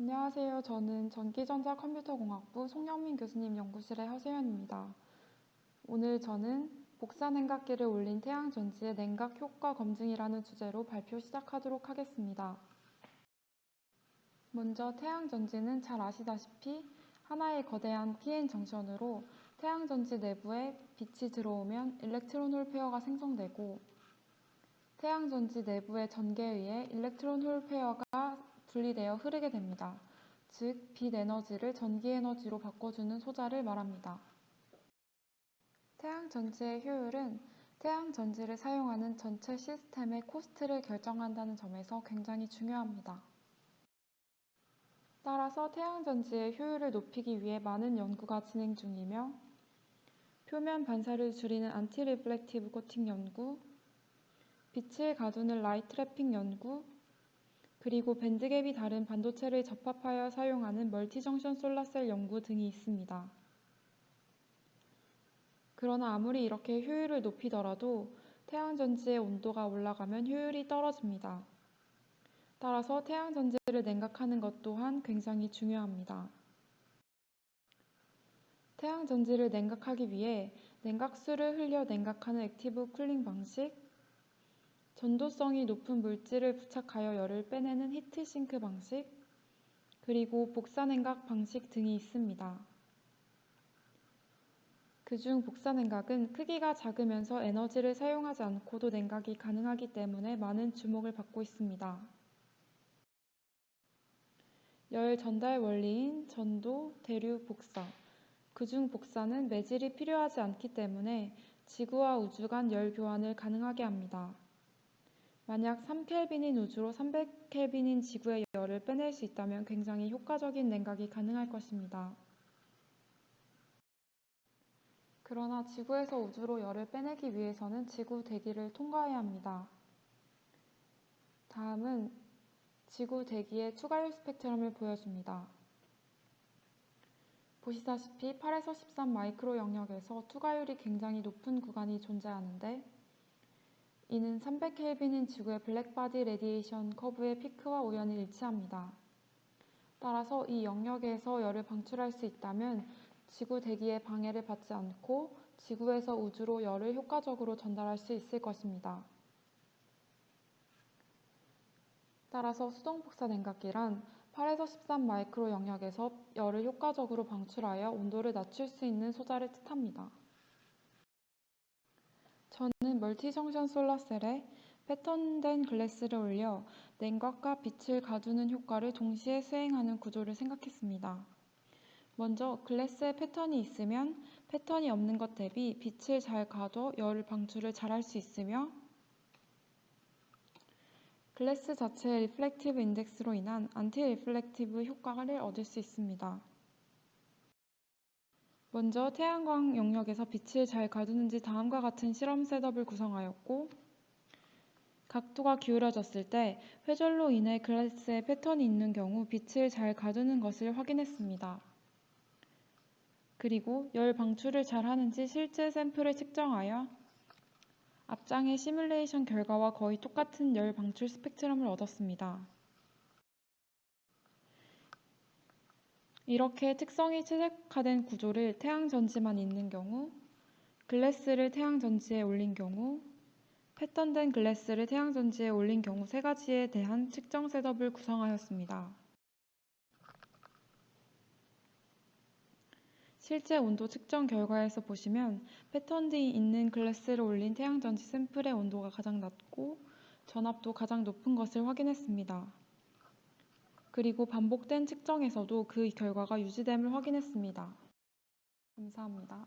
안녕하세요. 저는 전기전자 컴퓨터공학부 송영민 교수님 연구실의 허세연입니다. 오늘 저는 복사 냉각기를 올린 태양 전지의 냉각 효과 검증이라는 주제로 발표 시작하도록 하겠습니다. 먼저 태양 전지는 잘 아시다시피 하나의 거대한 PN 정션으로 태양 전지 내부에 빛이 들어오면 일렉트론 홀 페어가 생성되고 태양 전지 내부의 전기에 의해 일렉트론 홀 페어가 분리되어 흐르게 됩니다. 즉, 빛 에너지를 전기 에너지로 바꿔주는 소자를 말합니다. 태양 전지의 효율은 태양 전지를 사용하는 전체 시스템의 코스트를 결정한다는 점에서 굉장히 중요합니다. 따라서 태양 전지의 효율을 높이기 위해 많은 연구가 진행 중이며 표면 반사를 줄이는 안티 리플렉티브 코팅 연구, 빛을 가두는 라이트 트래핑 연구, 그리고 밴드갭이 다른 반도체를 접합하여 사용하는 멀티정션 솔라셀 연구 등이 있습니다. 그러나 아무리 이렇게 효율을 높이더라도 태양전지의 온도가 올라가면 효율이 떨어집니다. 따라서 태양전지를 냉각하는 것 또한 굉장히 중요합니다. 태양전지를 냉각하기 위해 냉각수를 흘려 냉각하는 액티브 쿨링 방식, 전도성이 높은 물질을 부착하여 열을 빼내는 히트싱크 방식, 그리고 복사냉각 방식 등이 있습니다. 그중 복사냉각은 크기가 작으면서 에너지를 사용하지 않고도 냉각이 가능하기 때문에 많은 주목을 받고 있습니다. 열 전달 원리인 전도, 대류, 복사. 그중 복사는 매질이 필요하지 않기 때문에 지구와 우주 간 열 교환을 가능하게 합니다. 만약 3켈빈인 우주로 300켈빈인 지구의 열을 빼낼 수 있다면 굉장히 효과적인 냉각이 가능할 것입니다. 그러나 지구에서 우주로 열을 빼내기 위해서는 지구 대기를 통과해야 합니다. 다음은 지구 대기의 추가율 스펙트럼을 보여줍니다. 보시다시피 8에서 13 마이크로 영역에서 투과율이 굉장히 높은 구간이 존재하는데 이는 300켈빈인 지구의 블랙바디 레디에이션 커브의 피크와 우연히 일치합니다. 따라서 이 영역에서 열을 방출할 수 있다면 지구 대기의 방해를 받지 않고 지구에서 우주로 열을 효과적으로 전달할 수 있을 것입니다. 따라서 수동 복사 냉각기란 8에서 13 마이크로 영역에서 열을 효과적으로 방출하여 온도를 낮출 수 있는 소자를 뜻합니다. 저는 멀티정션 솔라셀에 패턴된 글래스를 올려 냉각과 빛을 가두는 효과를 동시에 수행하는 구조를 생각했습니다. 먼저 글래스에 패턴이 있으면 패턴이 없는 것 대비 빛을 잘 가둬 열 방출을 잘 할 수 있으며 글래스 자체의 리플렉티브 인덱스로 인한 안티 리플렉티브 효과를 얻을 수 있습니다. 먼저 태양광 영역에서 빛을 잘 가두는지 다음과 같은 실험 셋업을 구성하였고 각도가 기울어졌을 때 회절로 인해 글래스에 패턴이 있는 경우 빛을 잘 가두는 것을 확인했습니다. 그리고 열 방출을 잘 하는지 실제 샘플을 측정하여 앞장의 시뮬레이션 결과와 거의 똑같은 열 방출 스펙트럼을 얻었습니다. 이렇게 특성이 최적화된 구조를 태양전지만 있는 경우, 글래스를 태양전지에 올린 경우, 패턴된 글래스를 태양전지에 올린 경우 세 가지에 대한 측정 셋업을 구성하였습니다. 실제 온도 측정 결과에서 보시면 패턴이 있는 글래스를 올린 태양전지 샘플의 온도가 가장 낮고 전압도 가장 높은 것을 확인했습니다. 그리고 반복된 측정에서도 그 결과가 유지됨을 확인했습니다. 감사합니다.